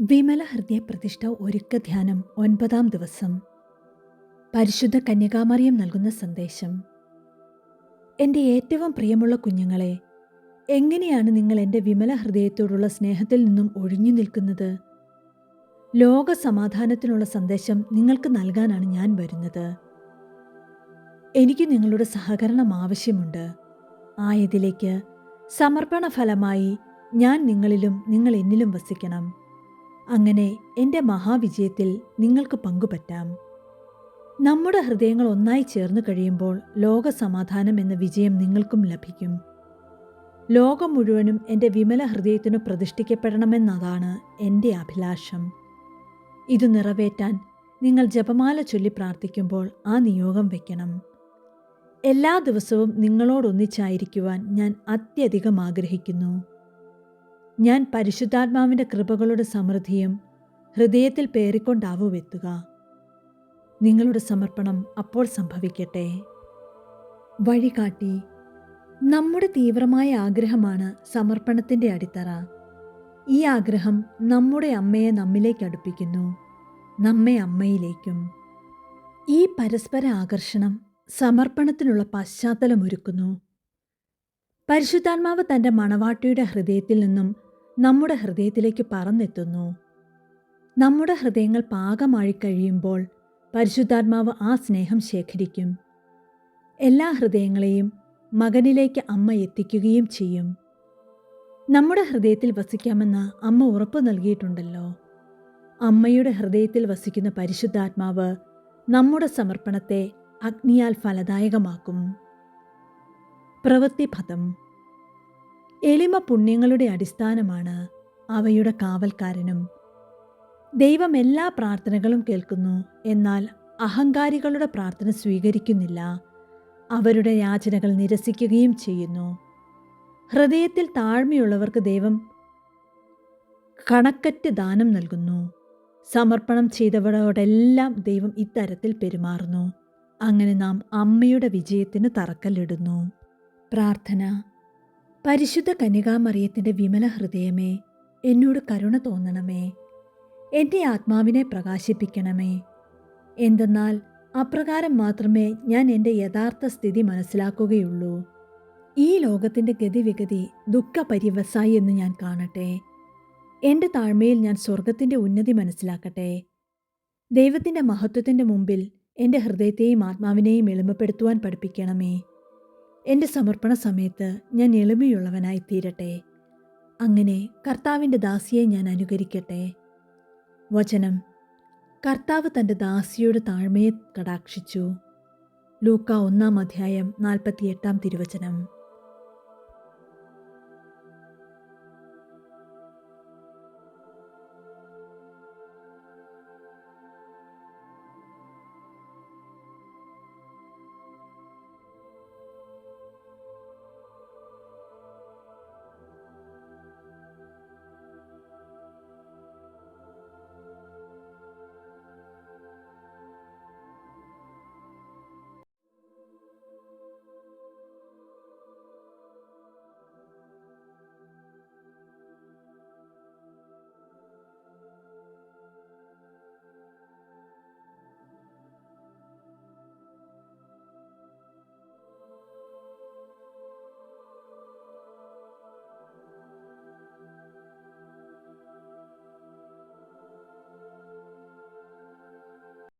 വിമല ഹൃദയ പ്രതിഷ്ഠ ഒരുക്ക ധ്യാനം ഒൻപതാം ദിവസം. പരിശുദ്ധ കന്യകാമറിയം നൽകുന്ന സന്ദേശം. എന്റെ ഏറ്റവും പ്രിയമുള്ള കുഞ്ഞുങ്ങളെ എങ്ങനെയാണ് നിങ്ങൾ എന്റെ വിമല ഹൃദയത്തോടുള്ള സ്നേഹത്തിൽ നിന്നും ഒഴിഞ്ഞു നിൽക്കുന്നത്? ലോക സമാധാനത്തിനുള്ള സന്ദേശം നിങ്ങൾക്ക് നൽകാനാണ് ഞാൻ വരുന്നത്. എനിക്ക് നിങ്ങളുടെ സഹകരണം ആവശ്യമുണ്ട്. ആയതിലേക്ക് സമർപ്പണ ഫലമായി ഞാൻ നിങ്ങളിലും നിങ്ങൾ എന്നിലും വസിക്കണം. അങ്ങനെ എന്റെ മഹാവിജയത്തിൽ നിങ്ങൾക്ക് പങ്കുപറ്റാം. നമ്മുടെ ഹൃദയങ്ങൾ ഒന്നായി ചേർന്നു കഴിയുമ്പോൾ ലോകസമാധാനം എന്ന വിജയം നിങ്ങൾക്കും ലഭിക്കും. ലോകം മുഴുവനും എന്റെ വിമല ഹൃദയത്തിനു പ്രതിഷ്ഠിക്കപ്പെടണമെന്നതാണ് എന്റെ അഭിലാഷം. ഇത് നിറവേറ്റാൻ നിങ്ങൾ ജപമാല ചൊല്ലി പ്രാർത്ഥിക്കുമ്പോൾ ആ നിയോഗം വയ്ക്കണം എല്ലാ ദിവസവും നിങ്ങളോടൊന്നിച്ചായിരിക്കുവാൻ ഞാൻ അത്യധികം ആഗ്രഹിക്കുന്നു. ഞാൻ പരിശുദ്ധാത്മാവിന്റെ കൃപകളുടെ സമൃദ്ധിയും ഹൃദയത്തിൽ പേറിക്കൊണ്ടാവുമെത്തുക നിങ്ങളുടെ സമർപ്പണം അപ്പോൾ സംഭവിക്കട്ടെ. വഴികാട്ടി നമ്മുടെ തീവ്രമായ ആഗ്രഹമാണ് സമർപ്പണത്തിന്റെ അടിത്തറ. ഈ ആഗ്രഹം നമ്മുടെ അമ്മയെ നമ്മിലേക്ക് അടുപ്പിക്കുന്നു നമ്മെ അമ്മയിലേക്കും. ഈ പരസ്പര ആകർഷണം സമർപ്പണത്തിനുള്ള പശ്ചാത്തലമൊരുക്കുന്നു. പരിശുദ്ധാത്മാവ് തന്റെ മണവാട്ടിയുടെ ഹൃദയത്തിൽ നിന്നും നമ്മുടെ ഹൃദയത്തിലേക്ക് പറന്നെത്തുന്നു. നമ്മുടെ ഹൃദയങ്ങൾ പാകമായി കഴിയുമ്പോൾ പരിശുദ്ധാത്മാവ് ആ സ്നേഹം ശേഖരിക്കും. എല്ലാ ഹൃദയങ്ങളെയും മകനിലേക്ക് അമ്മ എത്തിക്കുകയും ചെയ്യും. നമ്മുടെ ഹൃദയത്തിൽ വസിക്കാമെന്ന് അമ്മ ഉറപ്പു നൽകിയിട്ടുണ്ടല്ലോ. അമ്മയുടെ ഹൃദയത്തിൽ വസിക്കുന്ന പരിശുദ്ധാത്മാവ് നമ്മുടെ സമർപ്പണത്തെ അഗ്നിയാൽ ഫലദായകമാക്കും. പ്രവൃത്തിപഥം. എളിമ പുണ്യങ്ങളുടെ അടിസ്ഥാനമാണ് അവയുടെ കാവൽക്കാരനും. ദൈവം എല്ലാ പ്രാർത്ഥനകളും കേൾക്കുന്നു എന്നാൽ അഹങ്കാരികളുടെ പ്രാർത്ഥന സ്വീകരിക്കുന്നില്ല. അവരുടെ യാചനകൾ നിരസിക്കുകയും ചെയ്യുന്നു. ഹൃദയത്തിൽ താഴ്മയുള്ളവർക്ക് ദൈവം കണക്കറ്റ് ദാനം നൽകുന്നു. സമർപ്പണം ചെയ്തവരോടെല്ലാം ദൈവം ഇത്തരത്തിൽ പെരുമാറുന്നു. അങ്ങനെ നാം അമ്മയുടെ വിജയത്തിന് തറക്കല്ലിടുന്നു. പ്രാർത്ഥന. പരിശുദ്ധ കന്യകാമറിയത്തിന്റെ വിമല ഹൃദയമേ എന്നോട് കരുണ തോന്നണമേ. എന്റെ ആത്മാവിനെ പ്രകാശിപ്പിക്കണമേ. എന്തെന്നാൽ അപ്രകാരം മാത്രമേ ഞാൻ എന്റെ യഥാർത്ഥ സ്ഥിതി മനസ്സിലാക്കുകയുള്ളൂ. ഈ ലോകത്തിന്റെ ഗതിവിഗതി ദുഃഖപര്യവസായി എന്ന് ഞാൻ കാണട്ടെ. എന്റെ താഴ്മയിൽ ഞാൻ സ്വർഗത്തിന്റെ ഉന്നതി മനസ്സിലാക്കട്ടെ. ദൈവത്തിന്റെ മഹത്വത്തിന്റെ മുമ്പിൽ എന്റെ ഹൃദയത്തെയും ആത്മാവിനെയും എളിമപ്പെടുത്തുവാൻ പഠിപ്പിക്കണമേ. എന്റെ സമർപ്പണ സമയത്ത് ഞാൻ എളിമയുള്ളവനായി തീരട്ടെ അങ്ങനെ കർത്താവിന്റെ ദാസിയെ ഞാൻ അനുകരിക്കട്ടെ. വചനം. കർത്താവ് തന്റെ ദാസിയുടെ താഴ്മയെ കടാക്ഷിച്ചു. ലൂക്ക ഒന്നാം അധ്യായം നാൽപ്പത്തിയെട്ടാം തിരുവചനം.